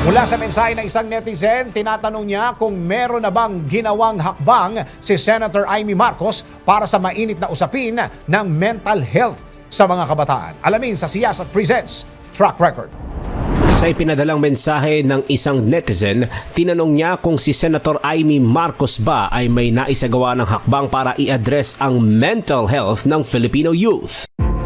Mula sa mensahe ng isang netizen, tinatanong niya kung meron na bang ginawang hakbang si Senator Amy Marcos para sa mainit na usapin ng mental health sa mga kabataan. Alamin sa Siyasat Presents Track Record. Sa ipinadalang mensahe ng isang netizen, tinanong niya kung si Senator Amy Marcos ba ay may naisagawa ng hakbang para i-address ang mental health ng Filipino youth.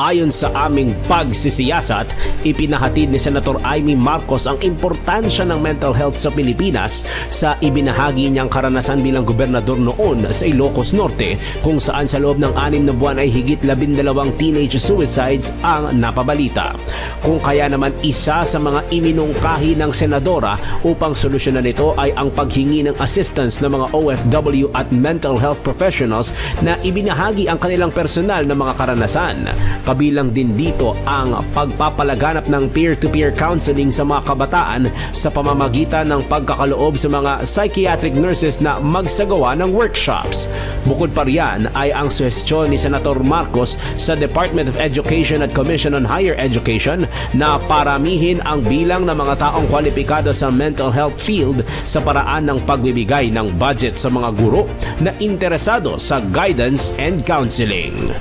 Ayon sa aming pagsisiyasat, ipinahatid ni Senator Amy Marcos ang importansya ng mental health sa Pilipinas sa ibinahagi niyang karanasan bilang gobernador noon sa Ilocos Norte kung saan sa loob ng anim na buwan ay higit labindalawang teenage suicides ang napabalita. Kung kaya naman isa sa mga iminungkahi ng senadora upang solusyonan ito ay ang paghingi ng assistance ng mga OFW at mental health professionals na ibinahagi ang kanilang personal na mga karanasan. Kabilang din dito ang pagpapalaganap ng peer-to-peer counseling sa mga kabataan sa pamamagitan ng pagkakaloob sa mga psychiatric nurses na magsagawa ng workshops. Bukod pa riyan ay ang suhestyon ni Senator Marcos sa Department of Education at Commission on Higher Education na paramihin ang bilang ng mga taong kwalipikado sa mental health field sa paraan ng pagbibigay ng budget sa mga guro na interesado sa guidance and counseling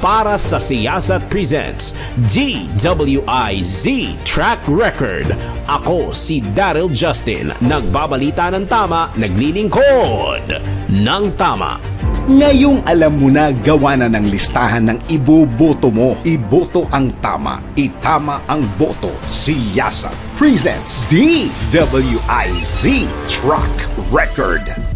para sa Siyasat Presents DWIZ Track Record. Ako si Daryl Justin, nagbabalita ng tama, naglilingkod ng tama. Ngayong alam mo na gawa na ng listahan ng iboboto mo. Iboto ang tama. Itama ang boto. Siyasat presents DWIZ Truck Record.